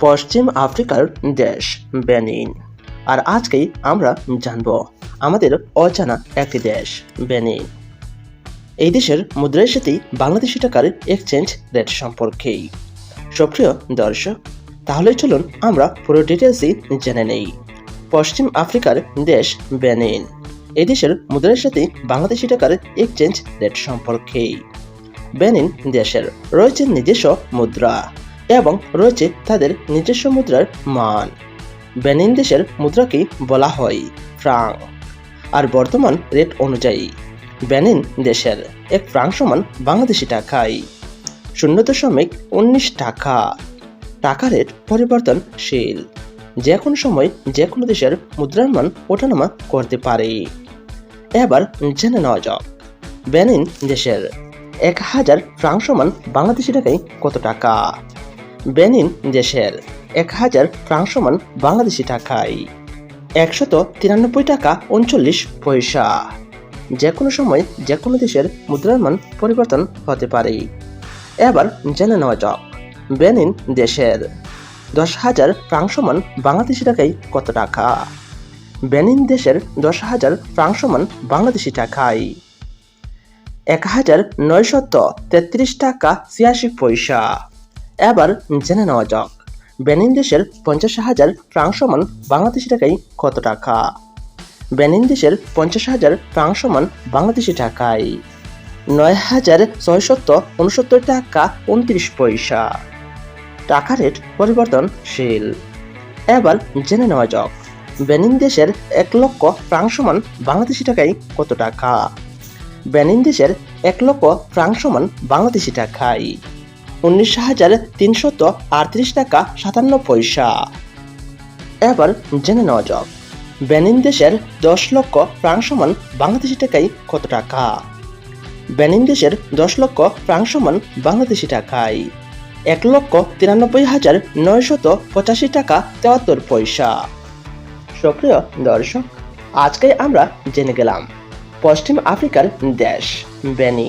পশ্চিম আফ্রিকার দেশ, বেনিন। আর আজকেই আমরা জানব আমাদের অজানা একটি দেশ, বেনিন। এই দেশের মুদ্রার সাথেই বাংলাদেশি টাকার এক্সচেঞ্জ রেট সম্পর্কেই। সক্রিয় দর্শক, তাহলে চলুন আমরা পুরো ডিটেলসই জেনে নেই। পশ্চিম আফ্রিকার দেশ, বেনিন। এই দেশের মুদ্রার সাথে বাংলাদেশি টাকার এক্সচেঞ্জ রেট সম্পর্কেই। বেনিন দেশের রয়েছে নিজস্ব মুদ্রা। এবং রয়েছে তাদের নিজস্ব মুদ্রার মান। বেনিন দেশের মুদ্রাকে বলা হয় ফ্রাং। আর বর্তমান রেট অনুযায়ী, বেনিন দেশের এক ফ্রাং সমান বাংলাদেশি টাকায় শূন্য দশমিক উনিশ টাকা। টাকা রেট পরিবর্তনশীল। যে কোনো সময় যে কোনো দেশের মুদ্রার মান ওঠানামা করতে পারে। এবার জেনে নেওয়া যাক, বেনিন দেশের এক হাজার ফ্রাং সমান বাংলাদেশি টাকায় কত টাকা? বেনিন দেশের এক হাজার ফ্রাং সমান বাংলাদেশি টাকায় একশত তিরানব্বই টাকা উনচল্লিশ পয়সা। যে কোনো সময় যে কোনো দেশের মুদ্রার মান পরিবর্তন হতে পারে। এবার জেনে নেওয়া যাক, বেনিন দেশের দশ হাজার ফ্রাং সমান বাংলাদেশি টাকায় কত টাকা? বেনিন দেশের দশ হাজার ফ্রাং সমান বাংলাদেশি টাকায় এক হাজার নয়শত তেত্রিশ টাকা ছিয়াশি পয়সা। এবার জেনে নেওয়া যাক। বেনিন দেশের পঞ্চাশ হাজার ফ্রাং সমান বাংলাদেশি টাকায় কত টাকা? বেনিন দেশের পঞ্চাশ হাজার ফ্রাং সমান বাংলাদেশি টাকায় নয় হাজার ছয়শত উনসত্তর টাকা উনত্রিশ পয়সা। টাকা রেট পরিবর্তনশীল। এবার জেনে নেওয়া যাক, বেনিন দেশের এক লক্ষ ফ্রাং সমান বাংলাদেশি টাকায় কত টাকা? বেনিন দেশের এক লক্ষ ফ্রাং সমান বাংলাদেশি টাকায়। উনিশ হাজার তিনশত আটত্রিশ টাকা সাতান্ন পয়সা। এবার জেনে নেওয়া যাক, বেনিন দেশের দশ লক্ষ ফ্রাং সমান বাংলাদেশি টাকায় কত টাকা? বেনিন দেশের দশ লক্ষ ফ্রাং সমান বাংলাদেশি টাকায় এক লক্ষ তিরানব্বই হাজার নয়শত পঁচাশি টাকা তেয়াত্তর পয়সা। সক্রিয় দর্শক আজকে আমরা জেনে গেলাম পশ্চিম আফ্রিকার দেশ বেনি